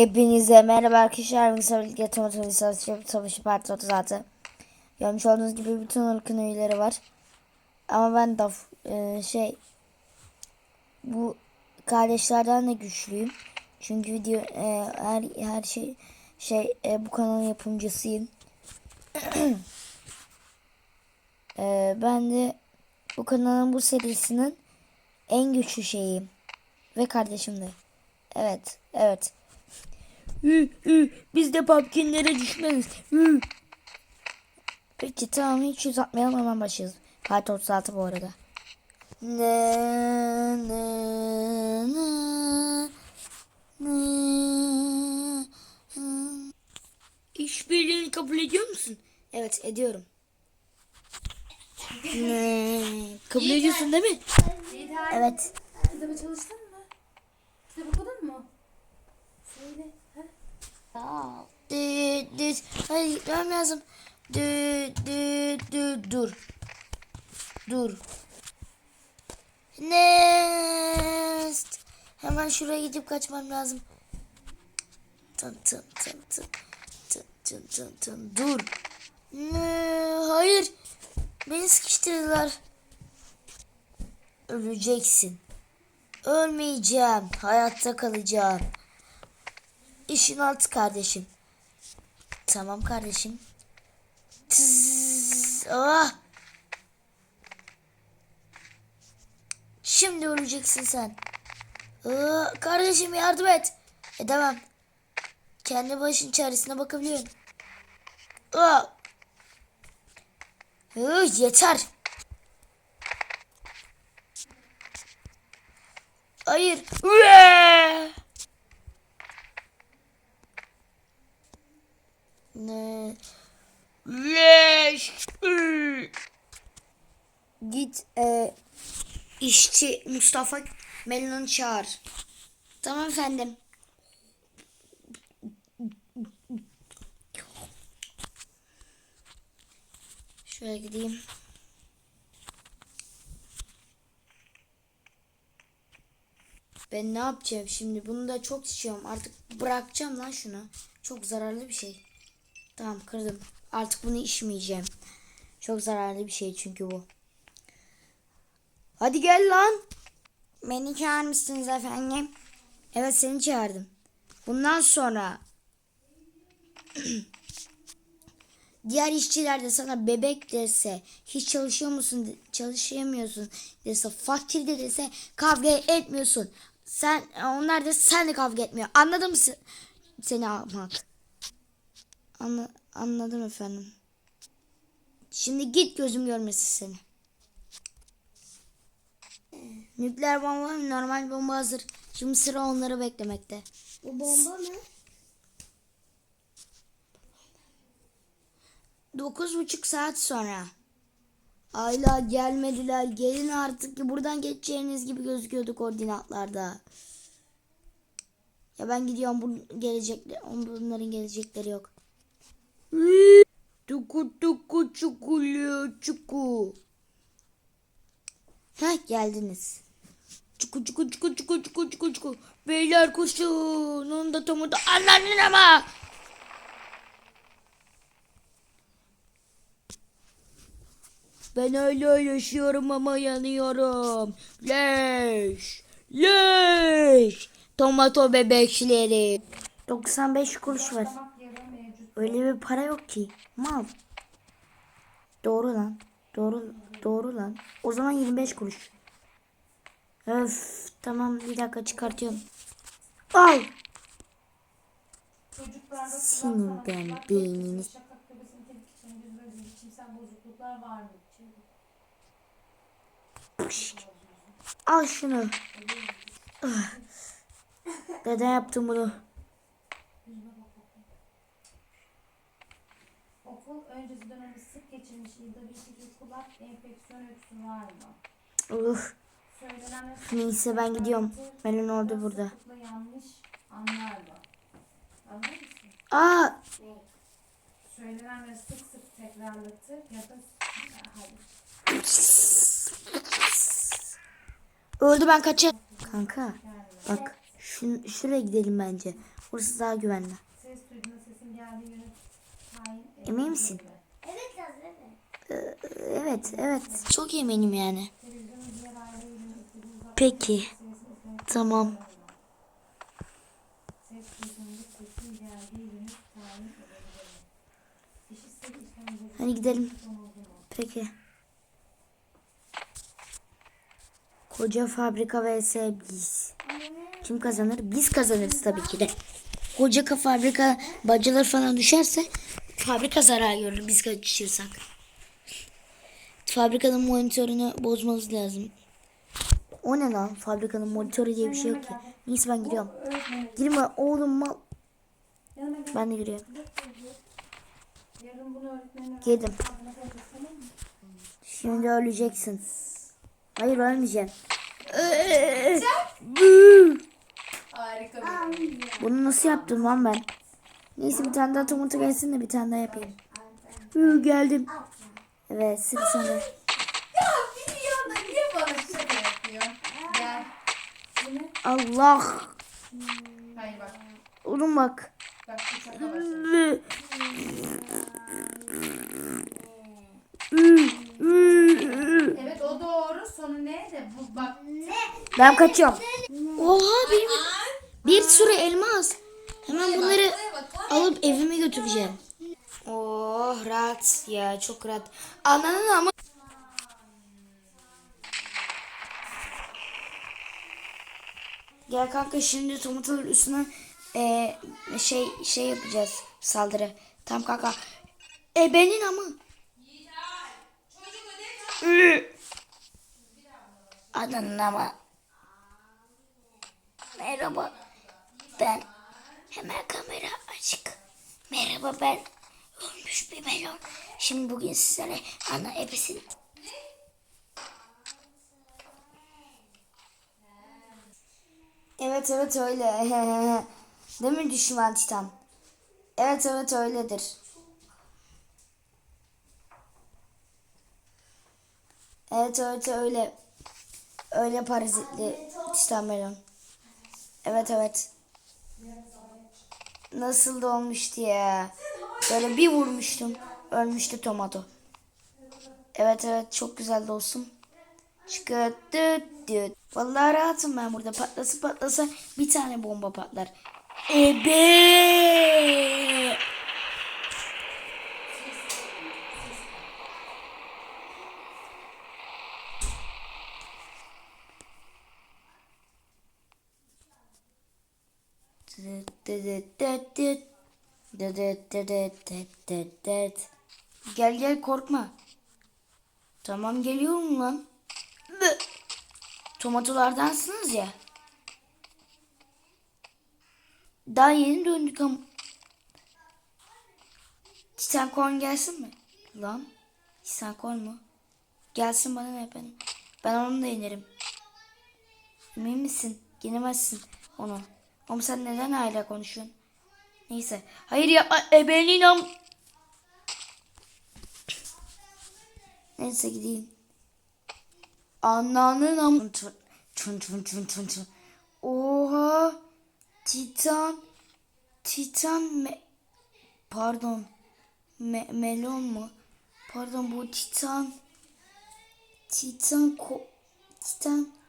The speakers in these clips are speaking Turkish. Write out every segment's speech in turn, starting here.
Hepinize merhaba arkadaşlar. Misal Bilge Tomato Savaşı, Savaşı Parti 36. Görmüş olduğunuz gibi bütün ırkın üyeleri var. Ama ben de e, şey bu kardeşlerden de güçlüyüm. Çünkü video e, her her şey şey e, bu kanalın yapımcısıyım. E, ben de bu kanalın bu serisinin en güçlü şeyiyim. Ve kardeşim de. Evet, evet. Biz de pumpkinlere düşmeyiz. Peki tamam hiç uzatmayalım hemen başlayalım. Part 36 bu arada. Ne, ne, ne, ne. İşbirliğini kabul ediyor musun? Evet ediyorum. Ne, kabul ediyorsun değil mi? Evet. Kitabı çalıştın mı? Kitap okudun mu? Söyle. Ha? Dü, dü, hayır gitmem lazım. Dü, dü, dü, dur. Dur. Nest. Hemen şuraya gidip kaçmam lazım. Tın tın tın tın. Tın tın tın tın. Dur. Ne? Hayır. Beni sıkıştırdılar. Öleceksin. Ölmeyeceğim. Hayatta kalacağım. İşin altı kardeşim. Tamam kardeşim. Tız, ah. Şimdi öleceksin sen. Aa, kardeşim yardım et. Edemem. Kendi başın çaresine bakabiliyorum. Aa. Aa, yeter. Hayır. Üee! Ne? Leş. Git e, işçi Mustafa Melon'u çağır. Tamam efendim. Şöyle gideyim. Ben ne yapacağım şimdi? Bunu da çok içiyorum. Artık bırakacağım lan şunu. Çok zararlı bir şey. Tamam kırdım. Artık bunu içmeyeceğim. Çok zararlı bir şey çünkü bu. Hadi gel lan. Beni çağırmışsınız efendim. Evet seni çağırdım. Bundan sonra diğer işçiler de sana bebek dese, hiç çalışıyor musun, çalışamıyorsun dese, fakir de dese kavga etmiyorsun. Sen onlar da sen de kavga etmiyor. Anladın mı sen- seni almak? Anla, anladım efendim. Şimdi git gözüm görmesin seni. Nükleer bomba normal bomba hazır. Şimdi sıra onları beklemekte. Bu bomba mı? Dokuz buçuk saat sonra. Hala gelmediler. Gelin artık ki buradan geçeceğiniz gibi gözüküyordu koordinatlarda. Ya ben gidiyorum bu gelecekler. Bunların gelecekleri yok. Tuku tuku çukulu çuku. Heh geldiniz. Çuku çuku çuku çuku çuku çuku çuku. Beyler koşun. Onu da tam da anladın ama. Ben hala yaşıyorum ama yanıyorum. Leş. Leş. Tomato bebekleri. 95 kuruş var. Öyle bir para yok ki. Mal. Doğru lan. Doğru doğru lan. O zaman 25 kuruş. Öf tamam bir dakika çıkartıyorum. Al. Senin ben beynini. Al şunu. Ah. Neden yaptım bunu? Okul öncesi dönemi sık geçirmiş yılda bir iki kulak enfeksiyon öksürüğü var mı? Söylenen ve Neyse ben gidiyorum. Melon orada burada. sıklıkla yanlış anlar mı? Anlar mısın? Aa Söylenen ve sık sık tekrarlatır ya da hayır. öldü ben kaçar. Kanka bak şu, şuraya gidelim bence. Burası daha güvenli. Ses duyduğunda sesin geldiği tayin Emin misin? Evet evet. Ee, Evet, evet. Çok eminim yani. Peki. Tamam. Hadi gidelim. Peki. Koca fabrika vs biz. Kim kazanır? Biz kazanırız tabii ki de. Koca ka- fabrika bacılar falan düşerse fabrika zarar görür biz kaçırsak. Fabrikanın monitörünü bozmamız lazım. O ne lan? Fabrikanın monitörü diye bir şey yok ki. Neyse ben giriyorum. Girme oğlum mal. Ben de giriyorum. Girdim. Şimdi öleceksin. Hayır ölmeyeceksin. Harika Bunu nasıl yaptım lan ben? Neyse bir tane daha tomata gelsin de bir tane daha yapayım. Hı, geldim. Evet sıra sende. Ya biliyor da niye bana şaka yapıyor? Gel. Allah. Hayır bak. Oğlum bak. Bu şaka başladı. Evet o doğru. Sonu ne de bu bak. Ben kaçıyorum. Oha benim bir sürü elmas. Hemen bunları götüreceğim. Oh rahat ya çok rahat. Ananın ama. Gel kanka şimdi tomataların üstüne e, şey şey yapacağız saldırı. Tam kanka. E benim ama. Ananın ama. Merhaba. Ben hemen kamera açık. Merhaba ben ölmüş bir melon. Şimdi bugün sizlere ana ebesin. Evet evet öyle. Değil mi düşman Titan? Evet evet öyledir. Evet evet öyle. Öyle parazitli Titan melon. Evet evet. Nasıl da olmuştu ya. Böyle bir vurmuştum. Ölmüştü tomato. Evet evet çok güzel dostum. Çıkarttı düt. Vallahi rahatım ben burada. Patlasa patlasa bir tane bomba patlar. Ebe. Gel gel korkma. Tamam geliyorum lan. Tomatolardansınız ya. Daha yeni döndük ama. Titan corn gelsin mi? Lan. Titan corn mu? Gelsin bana ne efendim. Ben onu da yenerim. Emin misin? Yenemezsin onu. Ama sen neden hala konuşuyorsun? Neyse. Hayır yapma. Ebenin am... Neyse gideyim. Ananın am... Çun çun çun çun çun. Oha. Titan. Titan me... Pardon. Me melon mu? Pardon bu Titan. Titan ko... Titan.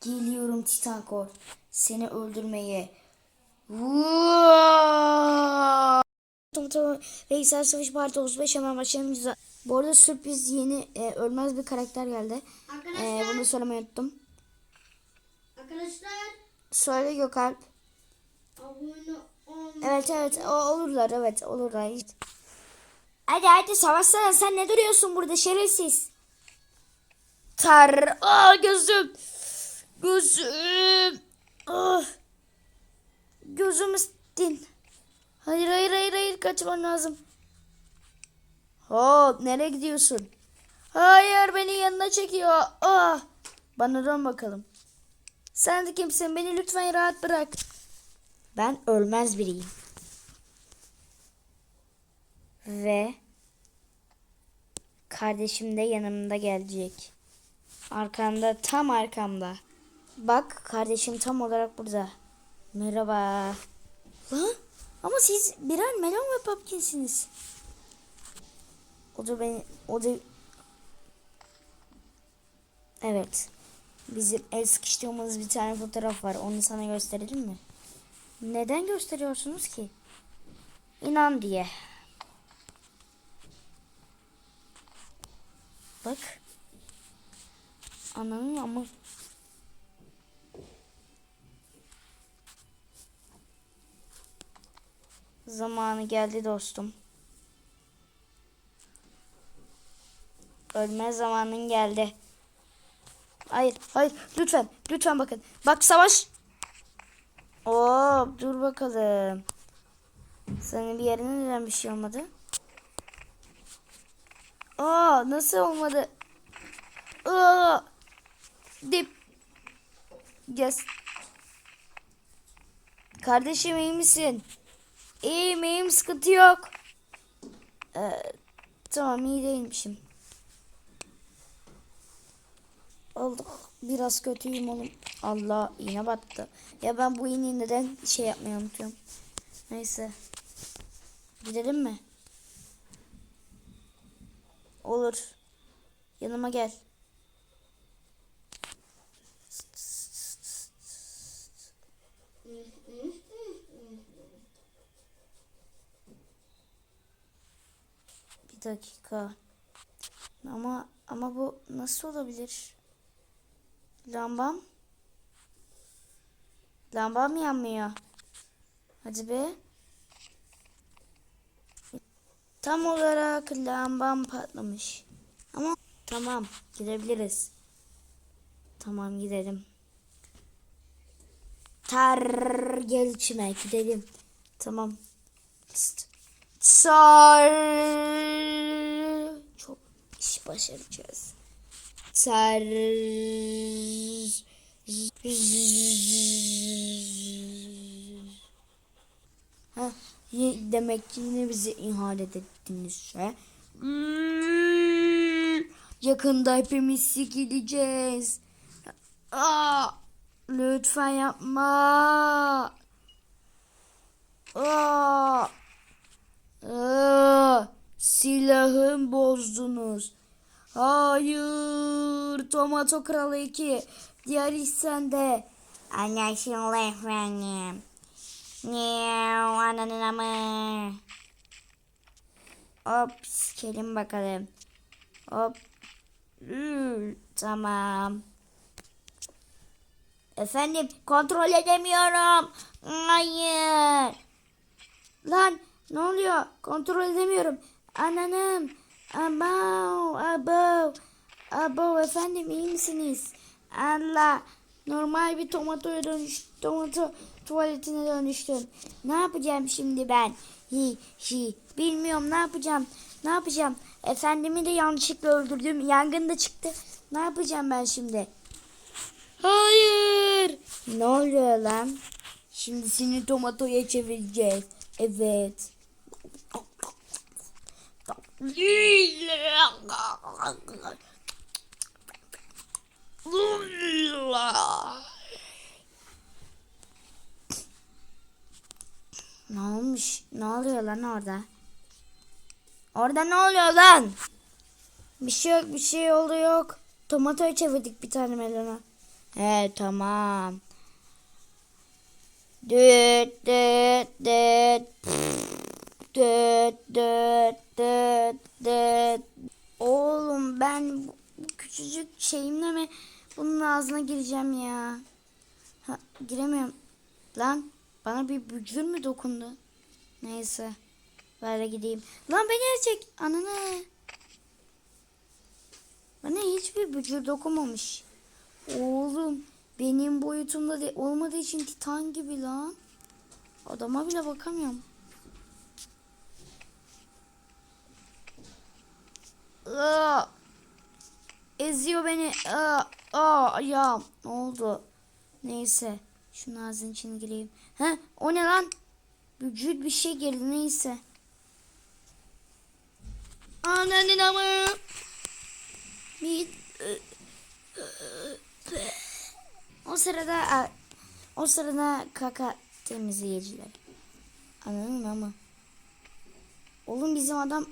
Geliyorum Titan Kor. Seni öldürmeye. Reysel Savaş Parti 35 hemen başlayalım. Bu arada sürpriz yeni e, ölmez bir karakter geldi. E, bunu söylemeyi unuttum. Arkadaşlar Söyle Gökalp. abone ol. Evet evet o, olurlar evet olurlar. Hadi hadi savaşsana sen ne duruyorsun burada şerefsiz. Tar. Aa gözüm. Gözüm. Ah. Gözüm istin. Hayır hayır hayır hayır kaçman lazım. Hop nereye gidiyorsun? Hayır beni yanına çekiyor. Ah. Bana dön bakalım. Sen de kimsin? Beni lütfen rahat bırak. Ben ölmez biriyim. Ve kardeşim de yanımda gelecek. Arkamda, tam arkamda. Bak kardeşim tam olarak burada. Merhaba. Lan ama siz birer melon ve pumpkinsiniz. O da beni o da Evet. Bizim el sıkıştığımız bir tane fotoğraf var. Onu sana gösterelim mi? Neden gösteriyorsunuz ki? İnan diye. Bak. Ananın ama Zamanı geldi dostum. Ölme zamanın geldi. Hayır, hayır. Lütfen, lütfen bakın. Bak savaş. Oo, dur bakalım. Senin bir yerine neden bir şey olmadı? Aa, nasıl olmadı? Aa, dip. Yes. Kardeşim iyi misin? İyiyim iyiyim sıkıntı yok. Ee, tamam iyi değilmişim. Allah biraz kötüyüm oğlum. Allah iğne battı. Ya ben bu iğneyi neden şey yapmayı unutuyorum. Neyse. Gidelim mi? Olur. Yanıma gel. Bir dakika. Ama ama bu nasıl olabilir? Lambam? Lambam yanmıyor. Hadi be. Tam olarak lambam patlamış. Ama tamam gidebiliriz. Tamam gidelim. Tar gel içime gidelim. Tamam. Tıst. Sar. Çok iş başaracağız. Sar. Ha, demek ki yine bizi ihanet ettiniz. He? Hmm, Yakında hepimiz sikileceğiz. Aa, lütfen yapma. Aa, aa, silahım bozdunuz. Hayır. Tomato Kralı 2. Diğer iş sende. Anlaşıldı efendim. Miau ananın amı. Hop sikelim bakalım. Hop. Hmm, tamam. Efendim kontrol edemiyorum. Hayır. Lan ne oluyor? Kontrol edemiyorum. Ananım. Abo, abo. Abo efendim iyi misiniz? Allah. Normal bir tomatoya dönüş, tomato tuvaletine dönüştüm. Ne yapacağım şimdi ben? Hi, hi. Bilmiyorum ne yapacağım. Ne yapacağım? Efendimi de yanlışlıkla öldürdüm. Yangın da çıktı. Ne yapacağım ben şimdi? Hayır. Ne oluyor lan? Şimdi seni tomatoya çevireceğiz. Evet. Ne olmuş? Ne oluyor lan orada? Orada ne oluyor lan? Bir şey yok, bir şey oldu yok. Tomatoya çevirdik bir tane melona. He tamam. Düt düt düt. Düt düt düt düt. Oğlum ben bu küçücük şeyimle mi bunun ağzına gireceğim ya? Ha, giremiyorum. Lan bana bir bücür mü dokundu? Neyse. Böyle gideyim. Lan beni erkek. Ananı. Bana hiçbir bücür dokunmamış. Oğlum benim boyutumda de olmadığı için titan gibi lan. Adama bile bakamıyorum. Aa, eziyor beni. Aa, aa, ayağım. Ne oldu? Neyse. Şunun ağzının içine gireyim. He, o ne lan? Bücür bir şey girdi neyse. Ananın amı. Bir... O sırada O sırada kaka temizleyiciler. Anladın mı ama? Oğlum bizim adam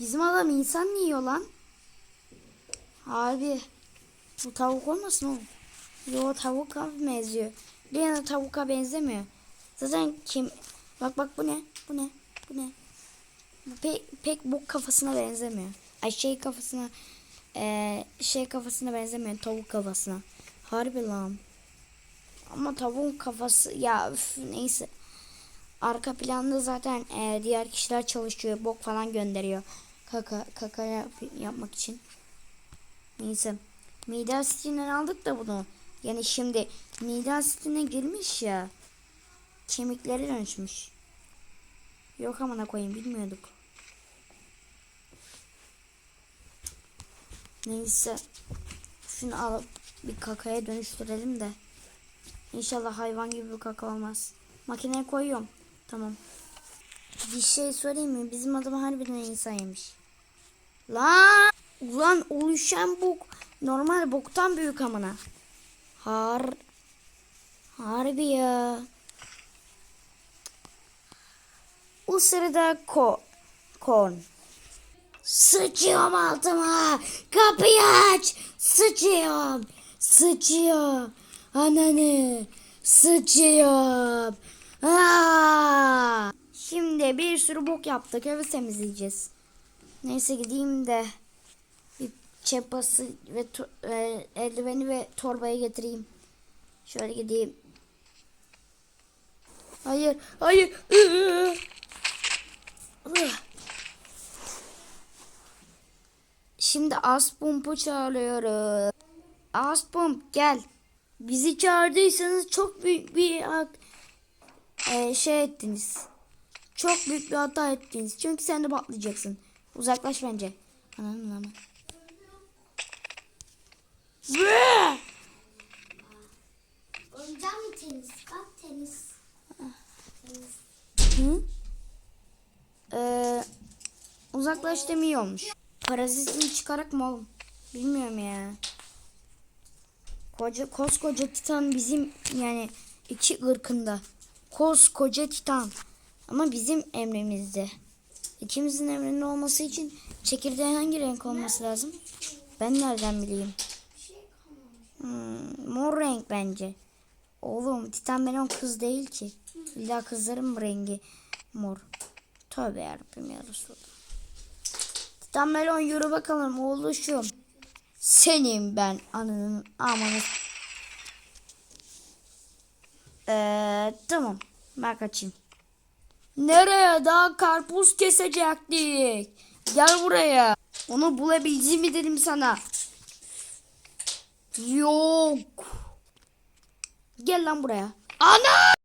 bizim adam insan mı yiyor lan? Abi bu tavuk olmasın oğlum? Yo tavuka benziyor. Bir yana tavuka benzemiyor. Zaten kim bak bak bu ne? Bu ne? Bu ne? Bu pek, pek bok kafasına benzemiyor. Ay şey kafasına eee, şey kafasına benzemiyor. Tavuk kafasına. Harbi lan. Ama tavuğun kafası ya üf, neyse. Arka planda zaten eee, diğer kişiler çalışıyor. Bok falan gönderiyor. Kaka kaka yap- yapmak için. Neyse. Mide asitinden aldık da bunu. Yani şimdi mide asitine girmiş ya. Kemikleri dönüşmüş. Yok amına koyayım bilmiyorduk. Neyse. Şunu alıp bir kakaya dönüştürelim de. İnşallah hayvan gibi bir kaka olmaz. Makineye koyuyorum. Tamam. Bir şey sorayım mı? Bizim adam harbiden insan yemiş. Lan! Ulan oluşan bok normal boktan büyük amına. Har Harbi ya. O sırada ko kon. Sıçıyorum altıma. Kapıyı aç. Sıçıyorum. Sıçıyorum. Ananı. Sıçıyorum. Aa! Şimdi bir sürü bok yaptık. Evi temizleyeceğiz. Neyse gideyim de bir çepası ve e, eldiveni ve torbayı getireyim. Şöyle gideyim. Hayır, hayır. Şimdi Aspump'u çağırıyoruz. Aspump gel. Bizi çağırdıysanız çok büyük bir e, şey ettiniz. Çok büyük bir hata ettiniz. Çünkü sen de patlayacaksın. Uzaklaş bence. Mı? Ve! Oyuncak mı tenis? Bak tenis. Tenis. Hı? Ee, uzaklaş demiyor olmuş. Parazitini çıkarak mı oğlum? Bilmiyorum ya. Koca, koskoca titan bizim yani iki ırkında. Koskoca titan. Ama bizim emrimizde. İkimizin emrinde olması için çekirdeğin hangi renk olması lazım? Ben nereden bileyim? Hmm, mor renk bence. Oğlum Titan Melon kız değil ki. İlla kızların rengi mor? Tövbe yarabbim ya Resulallah. Titan Melon yürü bakalım oğluşum. Senin ben ananın amanı. Ee, tamam ben kaçayım. Nereye? Daha karpuz kesecektik. Gel buraya. Onu bulabileceğim mi dedim sana. Yok. Gel lan buraya. Ana!